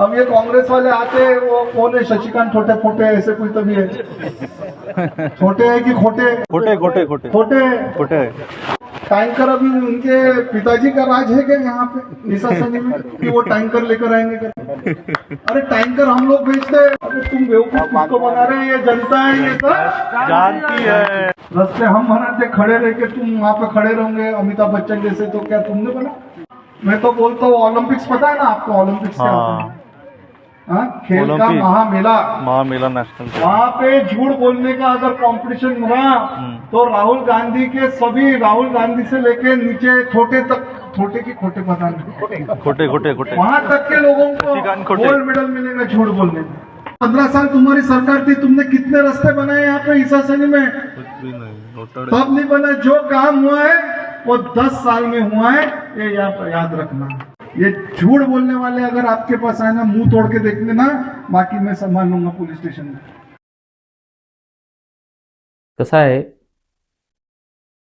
अब ये कांग्रेस वाले आते हैं वो कौन है शशिकांत छोटे फोटे ऐसे कोई तो भी है। छोटे है कि खोटे? खोटे खोटे खोटे। खोटे खोटे टैंकर अभी उनके पिताजी का राज है क्या यहाँ पे निशासनी में? कि वो टैंकर लेकर आएँगे अरे टैंकर हम लोग बेचते हैं। अरे तुम बेवकूफ़ किसको बना रहे ये जनता है ये सब। जानती है। रस्ते हम बनाते खड़े रह के तुम वहाँ पे खड़े रहोगे अमिताभ बच्चन जैसे तो क्या तुमने बना? मैं तो बोलता हूँ ओलंपिक्स पता है ना आपको ओलंपिक्स क्या होता हाँ। है? खेल का। महामेला। महामेला नेशनल वहाँ पे झूठ बोलने का अगर कंपटीशन हुआ हम्म। तो राहुल गांधी के सभी राहुल गांधी से लेके नीचे छोटे तक छोटे की खोटे पता नहीं। खोटे खोटे खोटे वहाँ तक के लोगों को गोल्ड मेडल मिलेगा झूठ बोलने में। पंद्रह साल तुम्हारी सरकार थी तुमने कितने रास्ते बनाए यहाँ पे ईसासनी में? कुछ भी नहीं तब नहीं बना जो काम हुआ है वो दस साल में हुआ है ये या, याद रखना। ये झूठ बोलने वाले अगर आपके पास आए ना मुंह तोड़ के देख लेना बाकी मैं संभाल लूंगा पुलिस स्टेशन में। कसं आहे?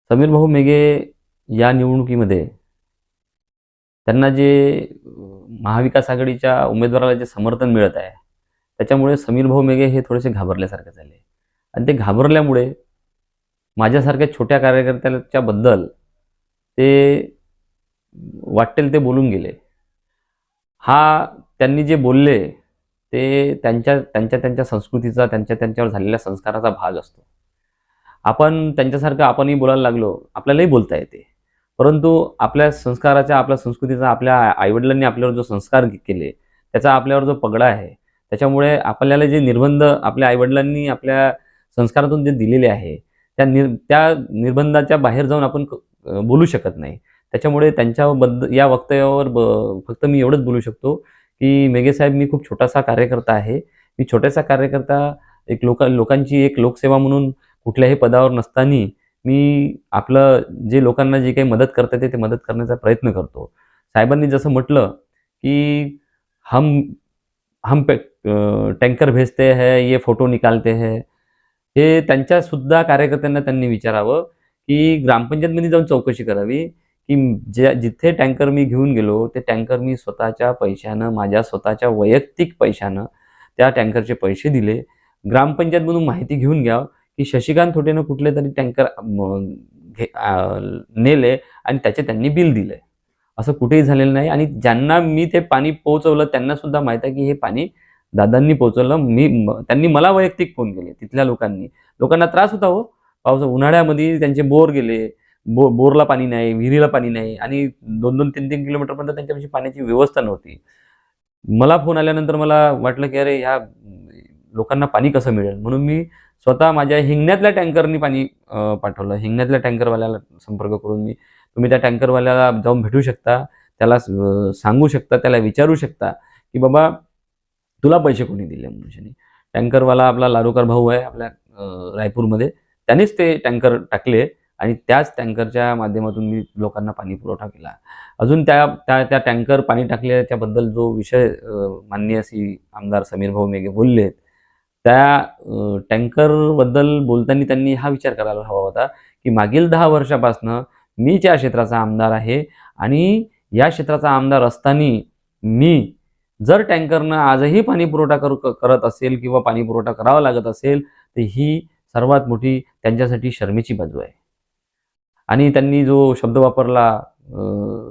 समीर भाऊ मेघे या निवडणुकीमध्ये त्यांना जे महाविकास आघाडीच्या उमेदवाराला जे समर्थन मिळत आहे त्याच्यामुळे समीर भाऊ मेघे हे थोडेसे घाबरल्यासारखे झाले. आणि ते घाबरल्यामुळे माझ्यासारख्या छोट्या कार्यकर्त्याच्या बद्दल ते वाटेल ते बोलून गेले. हा त्यांनी जे बोलले ते त्यांच्या त्यांच्या त्यांच्या संस्कृतीचा त्यांच्या त्यांच्यावर झालेल्या संस्काराचा भाग असतो. आपण त्यांच्यासारखं आपणही बोलायला लागलो आपल्यालाही बोलता येते. परंतु आपल्या संस्काराच्या आपल्या संस्कृतीचा आपल्या आईवडिलांनी आपल्यावर जो संस्कार केले त्याचा आपल्यावर जो पगडा आहे त्याच्यामुळे आपल्याला जे निर्बंध आपल्या आईवडिलांनी आपल्या संस्कारातून जे दिलेले आहे त्या निर त्या निर्बंधाच्या बाहेर जाऊन आपण बोलू शकत नाही. त्याच्यामुळे त्यांच्याबद्दल या वक्तव्यावर फक्त मी एवढंच बोलू शकतो की मेघेसाहेब मी खूप छोटासा कार्यकर्ता आहे. मी छोटासा कार्यकर्ता एक लोक लोकांची एक लोकसेवा म्हणून कुठल्याही पदावर नसताना मी आपलं जे लोकांना जे काही मदत करता येते ते मदत करण्याचा प्रयत्न करतो. साहेबांनी जसं म्हटलं की हम हम पे टँकर भेजते है ये फोटो निकालते है. हे त्यांच्यासुद्धा कार्यकर्त्यांना त्यांनी विचारावं की ग्रामपंचायतमध्ये जाऊन चौकशी करावी. की ज्या जिथे टँकर मी घेऊन गेलो ते टँकर मी स्वतःच्या पैशानं माझ्या स्वतःच्या वैयक्तिक पैशानं त्या टँकरचे पैसे दिले. ग्रामपंचायतमधून माहिती घेऊन घ्या की शशिकांत थोटेनं कुठले तरी टँकर घे नेले आणि त्याचे त्यांनी बिल दिले. असं कुठेही झालेलं नाही आणि ज्यांना मी ते पाणी पोहोचवलं त्यांना सुद्धा माहीत आहे की हे पाणी दादांनी पोहोचवलं. मी त्यांनी मला वैयक्तिक फोन केले तिथल्या लोकांनी. लोकांना त्रास होता हो. पावसा उन्हाळ्यामध्ये त्यांचे बोर गेले बो बोरला पाणी नाही विहिरीला पाणी नाही आणि दोन दोन तीन तीन किलोमीटरपर्यंत त्यांच्यापाशी पाण्याची व्यवस्था नव्हती. मला फोन आल्यानंतर मला वाटलं की अरे ह्या लोकांना पाणी कसं मिळेल? म्हणून मी स्वतः माझ्या हिंगण्यातल्या टँकरनी पाणी पाठवलं. हिंगण्यातल्या टँकरवाल्याला संपर्क करून मी तुम्ही त्या टँकरवाल्याला जाऊन भेटू शकता. त्याला सांगू शकता त्याला विचारू शकता की बाबा तुला पैसे कोणी दिले मनुष्याने टँकरवाला आपला लारूकर भाऊ आहे आपल्या रायपूरमध्ये. त्यानेच ते टँकर टाकले. आणि त्याच टँकरच्या माध्यमातून मी लोकांना पाणी पुरवठा केला. अजून त्या त्या त्या टँकर पाणी टाकल्याच्याबद्दल जो विषय मान्य माननीय श्री आमदार समीर भाऊ मेघे बोलले त्या टँकरबद्दल बोलताना त्यांनी हा विचार करायला हवा होता की मागील दहा वर्षापासनं मी त्या क्षेत्राचा आमदार आहे आणि या क्षेत्राचा आमदार असताना मी जर टँकरनं आजही पाणी पुरवठा करू क- करत असेल किंवा पाणी पुरवठा करावा लागत असेल तर ही सर्वात मोठी त्यांच्यासाठी शर्मेची बाजू आहे. आणि त्यांनी जो शब्द वापरला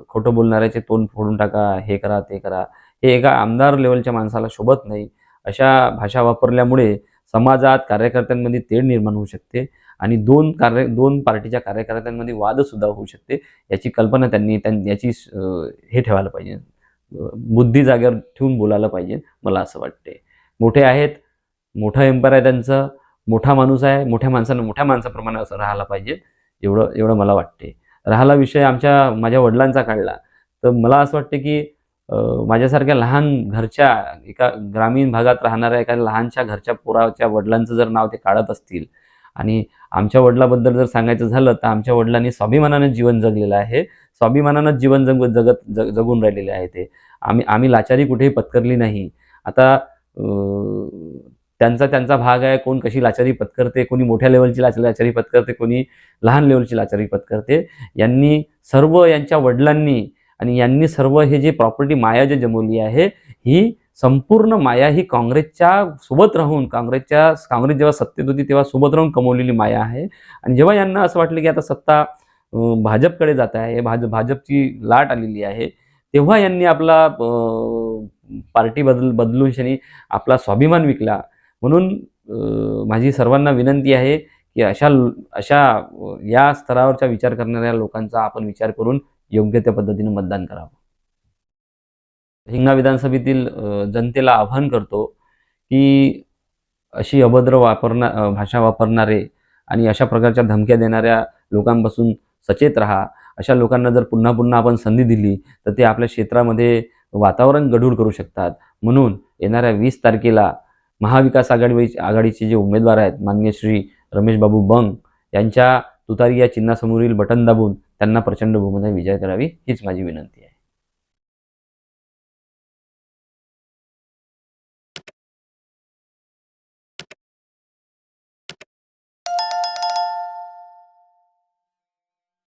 खोटं बोलणाऱ्याचे तोंड फोडून टाका हे करा ते करा हे एका आमदार लेवलच्या माणसाला शोभत नाही अशा भाषा वापरल्यामुळे समाजात कार्यकर्त्यांमध्ये तेढ निर्माण होऊ शकते आणि दोन कार्य दोन पार्टीच्या कार्यकर्त्यांमध्ये वादसुद्धा होऊ शकते याची कल्पना त्यांनी त्यां याची हे ठेवायला पाहिजे. बुद्धी जागेवर ठेवून बोलायला पाहिजे मला असं वाटते मोठे आहेत मोठं एम्पायर आहे त्यांचं मोठा माणूस आहे मोठ्या माणसानं मोठ्या माणसाप्रमाणे असं राहायला पाहिजे. एवढं एवढं मला वाटते राहिला विषय आमच्या माझ्या वडिलांचा काढला. तर मला असं वाटते की माझ्यासारख्या लहान घरच्या एका ग्रामीण भागात राहणाऱ्या एका लहानशा घरच्या पोराच्या वडिलांचं जर नाव ते काढत असतील आणि आमच्या वडिलाबद्दल जर सांगायचं झालं तर आमच्या वडिलांनी स्वाभिमानानं जीवन जगलेलं आहे. स्वाभिमानानं जीवन जग जगत जग जगून राहिलेले आहे ते. आम्ही आम्ही लाचारी कुठेही पत्करली नाही. आता त्यांचा त्यांचा भाग आहे कोण कशी लाचारी पत्करते कोणी मोठ्या लेवलची लाच लाचारी पत्करते कोणी लहान लेवलची लाचारी पत्करते. यांनी सर्व यांच्या वडिलांनी आणि यांनी सर्व हे जे प्रॉपर्टी माया जे जमवली आहे ही संपूर्ण माया ही काँग्रेसच्या सोबत राहून काँग्रेसच्या काँग्रेस जेव्हा सत्तेत होती तेव्हा सोबत राहून कमवलेली माया आहे. आणि जेव्हा यांना असं वाटलं की आता सत्ता भाजपकडे जात आहे भाज भाजपची लाट आलेली आहे तेव्हा यांनी आपला पार्टी बदल बदलून शनी आपला स्वाभिमान विकला. म्हणून माझी सर्वांना विनंती आहे की अशा अशा या स्तरावरचा विचार करणाऱ्या लोकांचा आपण विचार करून योग्य त्या पद्धतीने मतदान करावं. हिंगणा विधानसभेतील जनतेला आव्हान करतो की अशी अभद्र वापरणा भाषा वापरणारे आणि अशा प्रकारच्या धमक्या देणाऱ्या लोकांपासून सचेत राहा. अशा लोकांना जर पुन्हा पुन्हा आपण संधी दिली तर ते आपल्या क्षेत्रामध्ये वातावरण गढूळ करू शकतात. म्हणून येणाऱ्या वीस तारखेला महाविकास आघाडी आघाडीचे जे उमेदवार आहेत मान्य श्री रमेश बाबू बंग यांच्या तुतारी या चिन्हासमोरील बटन दाबून त्यांना प्रचंड बहुमताने विजय करावी हीच माझी विनंती आहे.